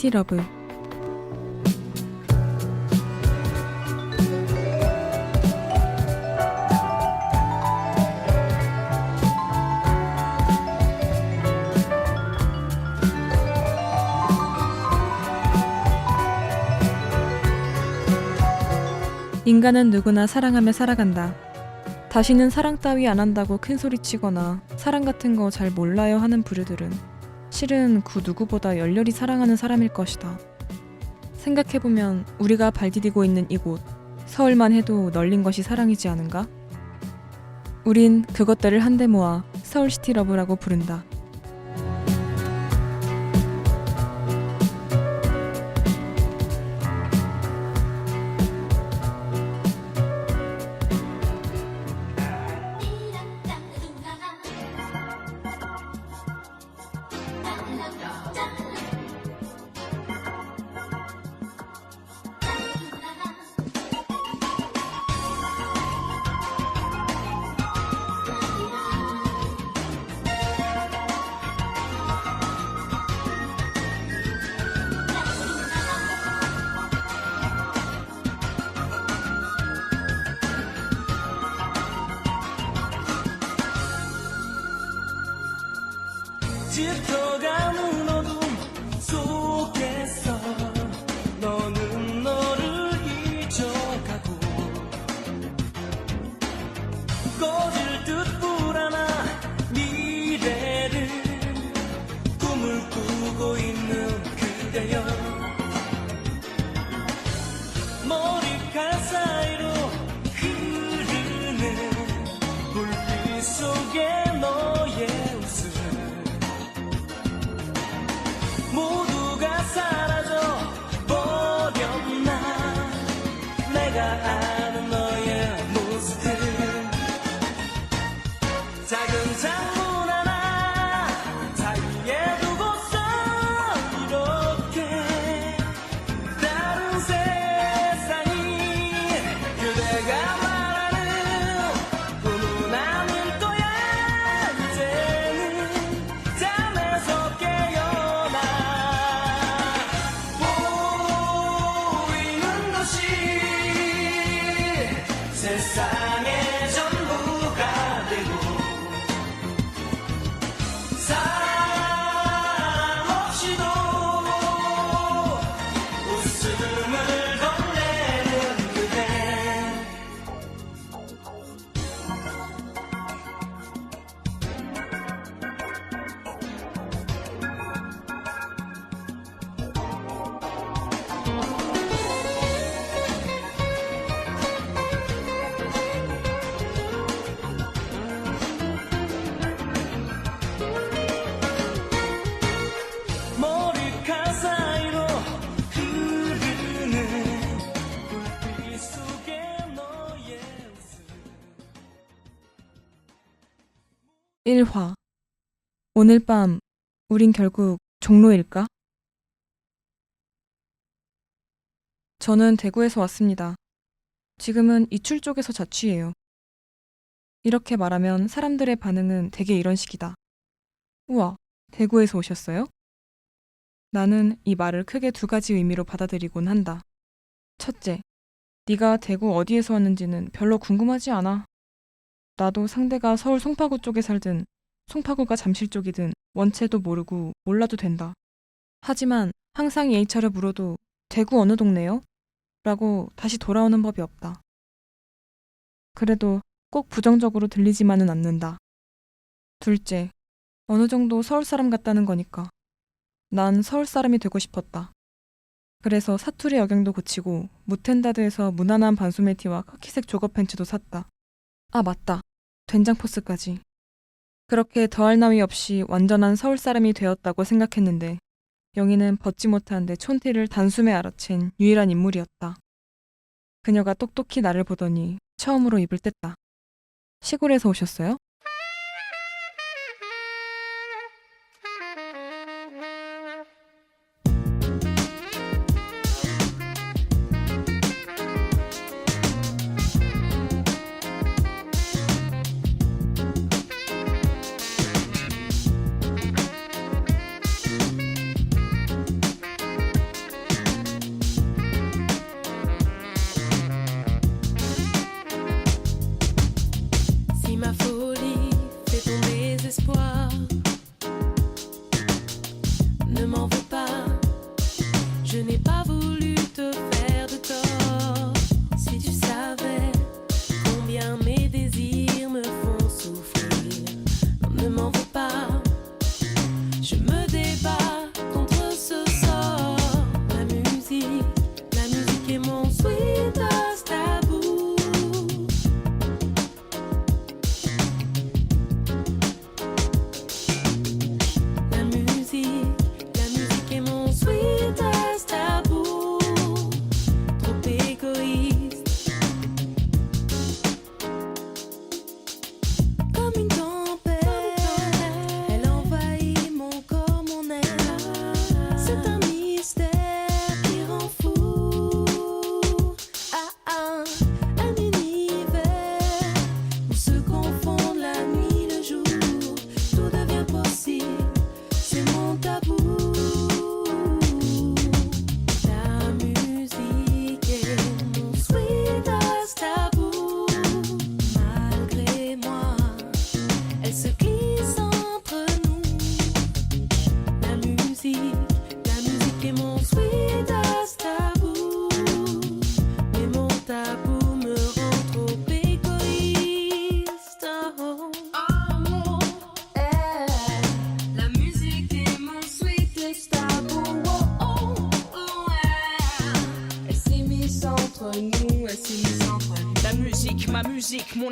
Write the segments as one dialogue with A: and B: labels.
A: 시티러브 인간은 누구나 사랑하며 살아간다. 다시는 사랑 따위 안 한다고 큰 소리치거나 사랑 같은 거 잘 몰라요 하는 부류들은 실은 그 누구보다 열렬히 사랑하는 사람일 것이다. 생각해보면 우리가 발디디고 있는 이곳, 서울만 해도 널린 것이 사랑이지 않은가? 우린 그것들을 한데 모아 서울시티 러브라고 부른다.
B: 작
A: 1화 오늘 밤 우린 결국 종로일까? 저는 대구에서 왔습니다. 지금은 이출 쪽에서 자취해요. 이렇게 말하면 사람들의 반응은 대개 이런 식이다. 우와, 대구에서 오셨어요? 나는 이 말을 크게 두 가지 의미로 받아들이곤 한다. 첫째, 네가 대구 어디에서 왔는지는 별로 궁금하지 않아. 나도 상대가 서울 송파구 쪽에 살든 송파구가 잠실 쪽이든 원체도 모르고 몰라도 된다. 하지만 항상 예의차려 물어도 대구 어느 동네요? 라고 다시 돌아오는 법이 없다. 그래도 꼭 부정적으로 들리지만은 않는다. 둘째, 어느 정도 서울 사람 같다는 거니까. 난 서울 사람이 되고 싶었다. 그래서 사투리 억양도 고치고 무텐다드에서 무난한 반소매 티와 카키색 조거 팬츠도 샀다. 아 맞다. 된장 포스까지. 그렇게 더할 나위 없이 완전한 서울 사람이 되었다고 생각했는데 영희는 벗지 못한 내 촌티를 단숨에 알아챈 유일한 인물이었다. 그녀가 똑똑히 나를 보더니 처음으로 입을 뗐다. 시골에서 오셨어요?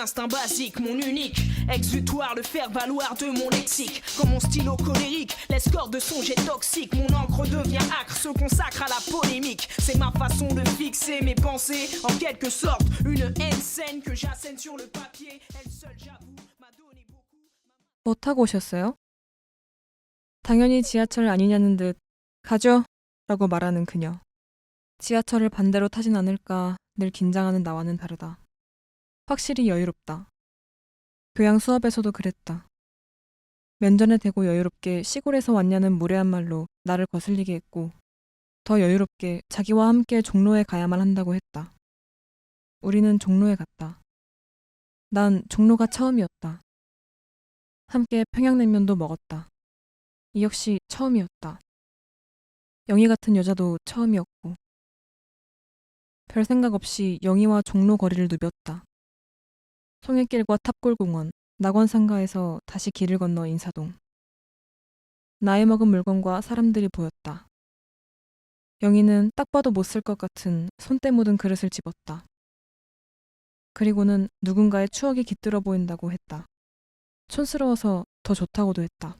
C: Instinct basique, mon unique exutoire, le faire valoir de mon lexique. Comme mon stylo colérique, l'escorte de son jet toxique, mon encre devient acre, se consacre à la polémique. C'est ma façon de fixer mes pensées, en quelque sorte, une haine saine que j'assène sur le papier. Elle seule, j'avoue, m'a donné beaucoup.
A: 뭐 타고 오셨어요? 당연히 지하철 아니냐는 듯 가죠 라고 말하는 그녀. 지하철을 반대로 타진 않을까 늘 긴장하는 나와는 다르다. 확실히 여유롭다. 교양 수업에서도 그랬다. 면전에 대고 여유롭게 시골에서 왔냐는 무례한 말로 나를 거슬리게 했고 더 여유롭게 자기와 함께 종로에 가야만 한다고 했다. 우리는 종로에 갔다. 난 종로가 처음이었다. 함께 평양냉면도 먹었다. 이 역시 처음이었다. 영희 같은 여자도 처음이었고. 별 생각 없이 영희와 종로 거리를 누볐다. 송해길과 탑골공원, 낙원상가에서 다시 길을 건너 인사동. 나이 먹은 물건과 사람들이 보였다. 영희는 딱 봐도 못 쓸 것 같은 손때 묻은 그릇을 집었다. 그리고는 누군가의 추억이 깃들어 보인다고 했다. 촌스러워서 더 좋다고도 했다.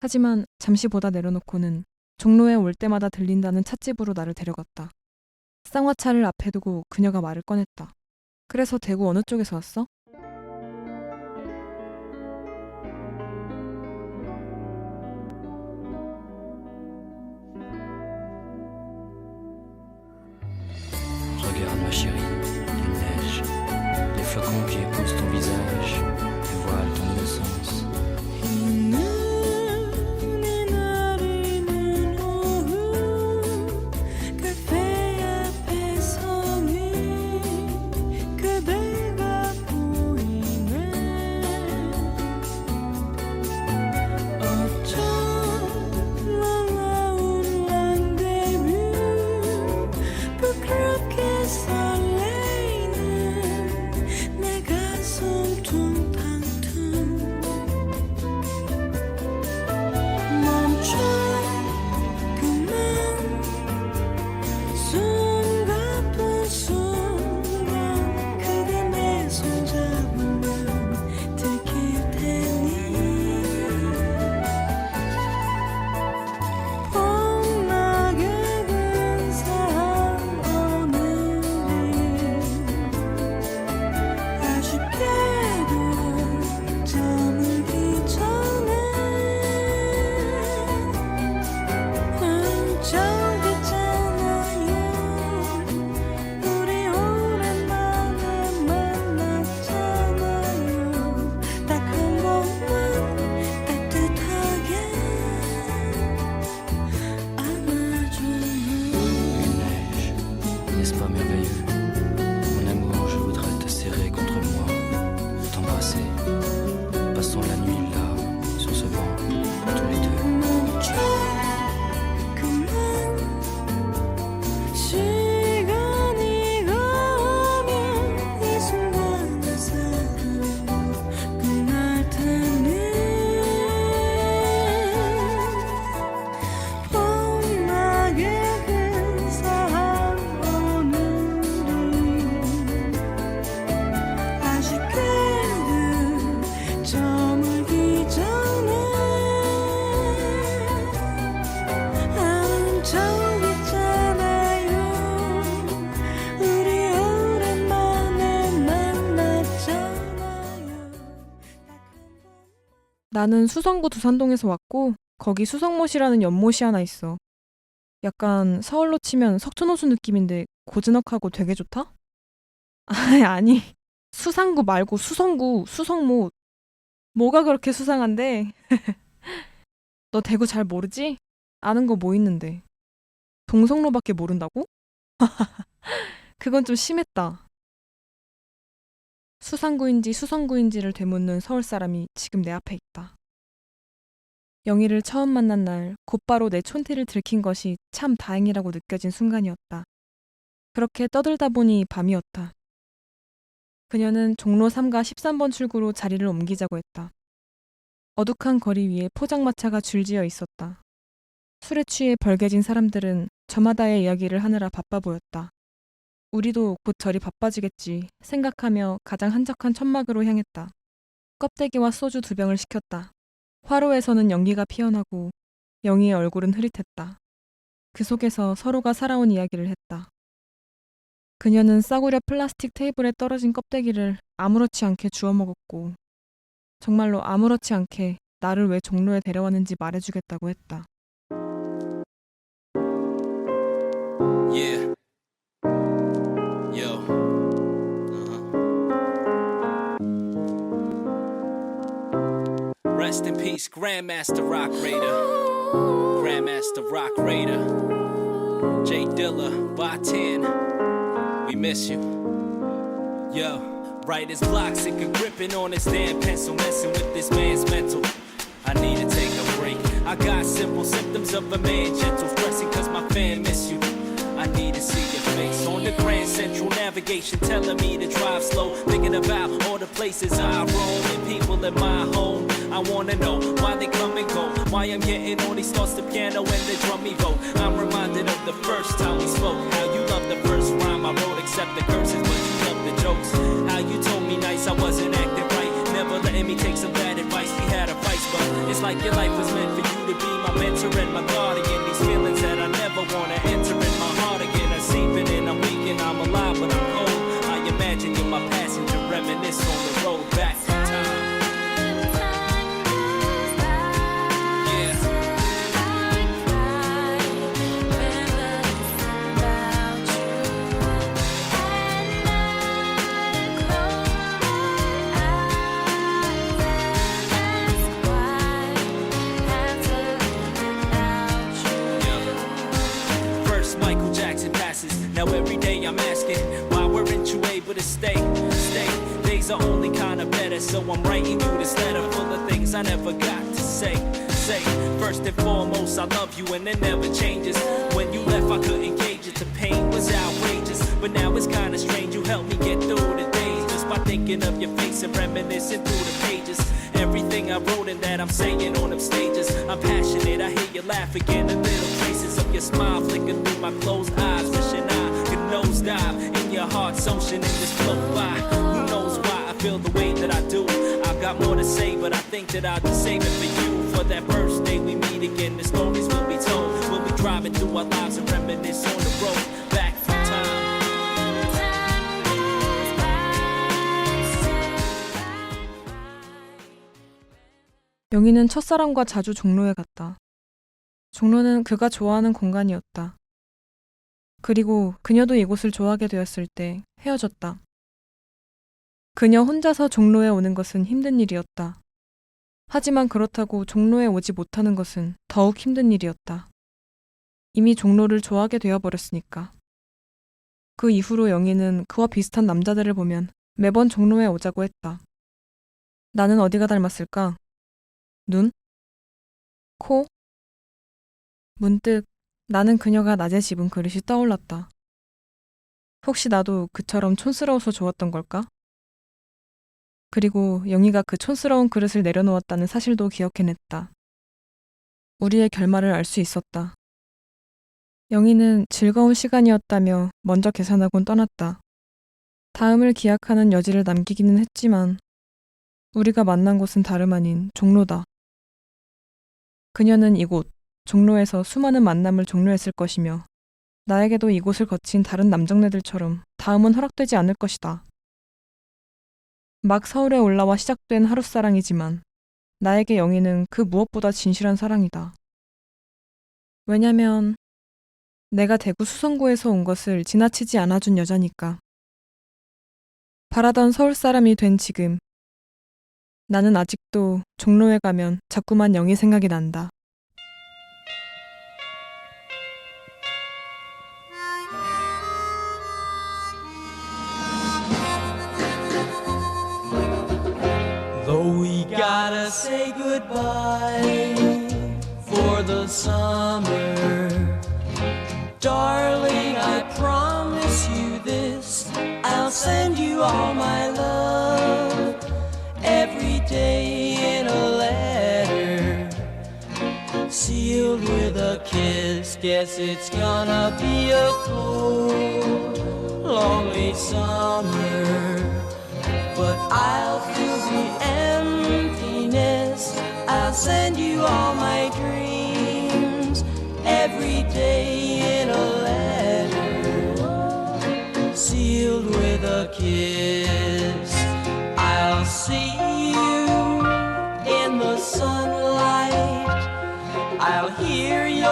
A: 하지만 잠시 보다 내려놓고는 종로에 올 때마다 들린다는 찻집으로 나를 데려갔다. 쌍화차를 앞에 두고 그녀가 말을 꺼냈다. 그래서 대구 어느 쪽에서 왔어? 나는 수성구 두산동에서 왔고 거기 수성못이라는 연못이 하나 있어. 약간 서울로 치면 석촌호수 느낌인데 고즈넉하고 되게 좋다? 아니, 아니. 수상구 말고 수성구, 수성못. 뭐가 그렇게 수상한데? 너 대구 잘 모르지? 아는 거 뭐 있는데. 동성로밖에 모른다고? 그건 좀 심했다. 수상구인지 수성구인지를 되묻는 서울 사람이 지금 내 앞에 있다. 영희를 처음 만난 날 곧바로 내 촌티를 들킨 것이 참 다행이라고 느껴진 순간이었다. 그렇게 떠들다 보니 밤이었다. 그녀는 종로 3가 13번 출구로 자리를 옮기자고 했다. 어둑한 거리 위에 포장마차가 줄지어 있었다. 술에 취해 벌개진 사람들은 저마다의 이야기를 하느라 바빠 보였다. 우리도 곧 저리 바빠지겠지 생각하며 가장 한적한 천막으로 향했다. 껍데기와 소주 두 병을 시켰다. 화로에서는 연기가 피어나고 영희의 얼굴은 흐릿했다. 그 속에서 서로가 살아온 이야기를 했다. 그녀는 싸구려 플라스틱 테이블에 떨어진 껍데기를 아무렇지 않게 주워 먹었고 정말로 아무렇지 않게 나를 왜 종로에 데려왔는지 말해주겠다고 했다.
B: Yeah. Rest in peace, Grandmaster Rock Raider. Grandmaster Rock Raider. Jay Dilla, 10. We miss you. Yo. Writer's block, sick of gripping on this damn pencil, messing with this man's mental. I need to take a break. I got simple symptoms of a man gentle, stressing cause my fan miss you. I need to see your face on the Grand Central navigation, telling me to drive slow. Thinking about all the places I roam and people in my home. I wanna know why they come and go, why I'm getting all these thoughts to piano and the drum evoke. I'm reminded of the first time we spoke, how you loved the first rhyme I wrote, except the curses, but you loved the jokes. How you told me nice I wasn't acting right, never letting me take some bad advice. We had a fight, but it's like your life was meant for you to be my mentor and my guardian. These feelings that I never wanna enter in my heart again are seeping in. I'm weak and I'm alive, but I'm cold. I imagine you're my passenger, reminisce on the road back Why weren't you able to stay? Stay. Days are only kinda better, so I'm writing you this letter full of things I never got to say. Say first and foremost, I love you and it never changes. When you left, I couldn't gauge it. The pain was outrageous, but now it's kinda strange. You helped me get through the days just by thinking of your face and reminiscing through the pages. Everything I wrote and that I'm saying on them stages. I'm passionate, I hear you laugh again. The little traces of your smile flicker through my closed eyes. Wishing I could nosedive in your heart's ocean and just float by. Who knows why I feel the way that I do? I've got more to say, but I think that I'll just save it for you. For that first day we meet again, the stories will be told. We'll be driving through our lives and reminisce on the road back from time.
A: 영희는 첫사랑과 자주 종로에 갔다. 종로는 그가 좋아하는 공간이었다. 그리고 그녀도 이곳을 좋아하게 되었을 때 헤어졌다. 그녀 혼자서 종로에 오는 것은 힘든 일이었다. 하지만 그렇다고 종로에 오지 못하는 것은 더욱 힘든 일이었다. 이미 종로를 좋아하게 되어버렸으니까. 그 이후로 영희는 그와 비슷한 남자들을 보면 매번 종로에 오자고 했다. 나는 어디가 닮았을까? 눈? 코? 문득 나는 그녀가 낮에 집은 그릇이 떠올랐다. 혹시 나도 그처럼 촌스러워서 좋았던 걸까? 그리고 영희가 그 촌스러운 그릇을 내려놓았다는 사실도 기억해냈다. 우리의 결말을 알 수 있었다. 영희는 즐거운 시간이었다며 먼저 계산하곤 떠났다. 다음을 기약하는 여지를 남기기는 했지만 우리가 만난 곳은 다름 아닌 종로다. 그녀는 이곳, 종로에서 수많은 만남을 종료했을 것이며 나에게도 이곳을 거친 다른 남정네들처럼 다음은 허락되지 않을 것이다. 막 서울에 올라와 시작된 하룻사랑이지만 나에게 영희는 그 무엇보다 진실한 사랑이다. 왜냐면 내가 대구 수성구에서 온 것을 지나치지 않아준 여자니까. 바라던 서울 사람이 된 지금 나는 아직도 종로에 가면 자꾸만 영희 생각이 난다.
C: Say goodbye for the summer, darling, I promise you this I'll send you all my love every day in a letter, sealed with a kiss. Guess it's gonna be a cold, lonely summer but I'll fill the emptiness. Send you all my dreams every day in a letter, sealed with a kiss. I'll see you in the sunlight. I'll hear your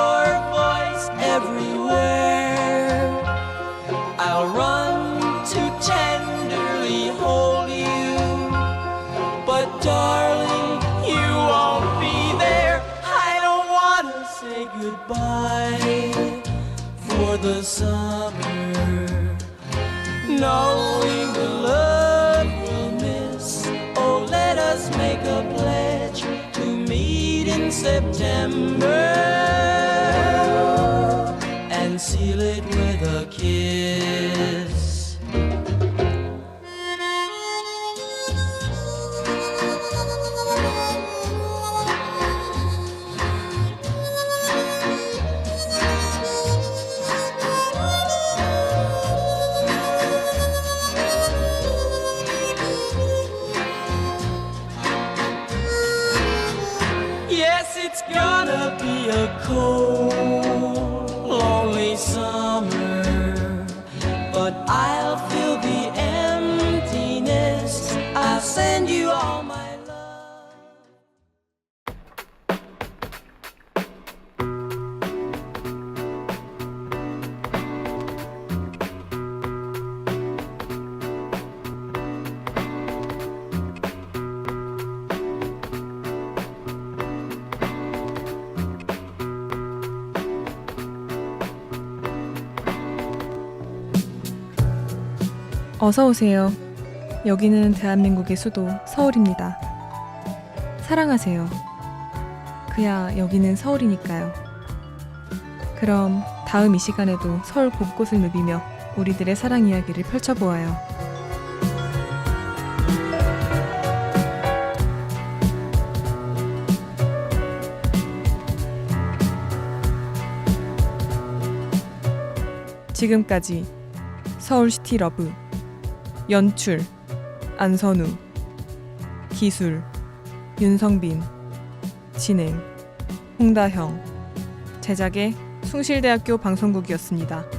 C: September
A: 어서 오세요. 여기는 대한민국의 수도 서울입니다. 사랑하세요. 그야 여기는 서울이니까요. 그럼 다음 이 시간에도 서울 곳곳을 누비며 우리들의 사랑 이야기를 펼쳐보아요. 지금까지 서울시티 러브 연출 안선우 기술 윤성빈 진행 홍다형 제작의 숭실대학교 방송국이었습니다.